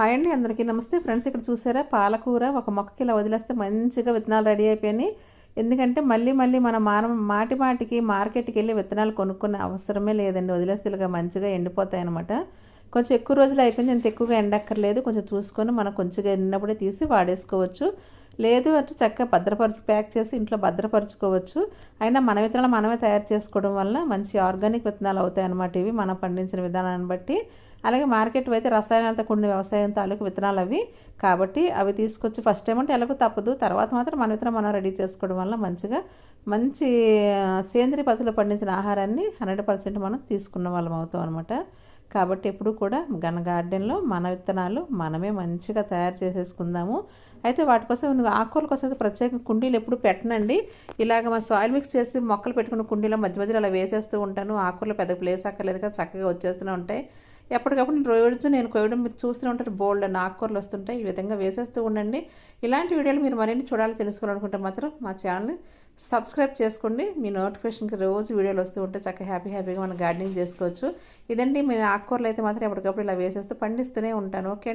Hi అండి అందరికీ నమస్తే. ఫ్రెండ్స్ ఇక్కడ చూసారా? పాలకూర ఒక మొక్కకి ఇలా వదిలేస్తే మంచిగా విత్తనాలు రెడీ అయిపోయినాయి. ఎందుకంటే మళ్ళీ మళ్ళీ మన మాన మాటి మాటికి మార్కెట్కి వెళ్ళి విత్తనాలు కొనుక్కునే అవసరమే లేదండి. వదిలేస్తే ఇలాగా మంచిగా ఎండిపోతాయి అనమాట కొంచెం ఎక్కువ రోజులు అయిపోయింది అంత ఎక్కువగా ఎండక్కర్లేదు. కొంచెం చూసుకొని మనం కొంచెంగా ఎండినప్పుడే తీసి వాడేసుకోవచ్చు. లేదు అంటే చక్కగా భద్రపరచు ప్యాక్ చేసి ఇంట్లో భద్రపరచుకోవచ్చు. అయినా మన విత్తనాలు మనమే తయారు చేసుకోవడం వల్ల మంచి ఆర్గానిక్ విత్తనాలు అవుతాయి అన్నమాట ఇవి మనం పండించిన విధానాన్ని బట్టి. అలాగే మార్కెట్ అయితే రసాయనాలతో కూడిన వ్యవసాయం తాలూకు విత్తనాలు అవి. కాబట్టి అవి తీసుకొచ్చి ఫస్ట్ టైం అంటే ఎలాగో తప్పదు. తర్వాత మాత్రం మన విత్తనం మనం రెడీ చేసుకోవడం వల్ల మంచిగా మంచి సేంద్రియ పద్ధతిలో పండించిన ఆహారాన్ని హండ్రెడ్ పర్సెంట్ మనం తీసుకున్న వాళ్ళం అవుతాం అనమాట కాబట్టి ఎప్పుడు కూడా గన గార్డెన్లో మన విత్తనాలు మనమే మంచిగా తయారు చేసేసుకుందాము. అయితే వాటి కోసం నువ్వు ఆకుకూరల కోసం అయితే ప్రత్యేక కుండీలు ఎప్పుడు పెట్టనండి. ఇలాగ మా సాయిల్ మిక్స్ చేసి మొక్కలు పెట్టుకున్న కుండీలో మధ్య మధ్యలో అలా వేసేస్తూ ఉంటాను. ఆకుకూరలు పెద్ద ప్లేస్ అక్కర్లేదు కదా చక్కగా వచ్చేస్తూనే ఉంటాయి. ఎప్పటికప్పుడు రోజు నేను కోయడం మీరు చూస్తూనే ఉంటారు. బోల్డ్ అని ఆకుకూరలు వస్తుంటాయి. ఈ విధంగా వేసేస్తూ ఉండండి. ఇలాంటి వీడియోలు మీరు మరిన్ని చూడాలి తెలుసుకోవాలనుకుంటే మాత్రం మా ఛానల్ని సబ్స్క్రైబ్ చేసుకోండి. మీ నోటిఫికేషన్కి రోజు వీడియోలు వస్తూ ఉంటే చక్కగా హ్యాపీ హ్యాపీగా మనం గార్డెనింగ్ చేసుకోవచ్చు. ఇదండి మీరు ఆకుకూరలు అయితే మాత్రం ఎప్పటికప్పుడు ఇలా వేసేస్తూ పండిస్తూనే ఉంటాను. ఓకే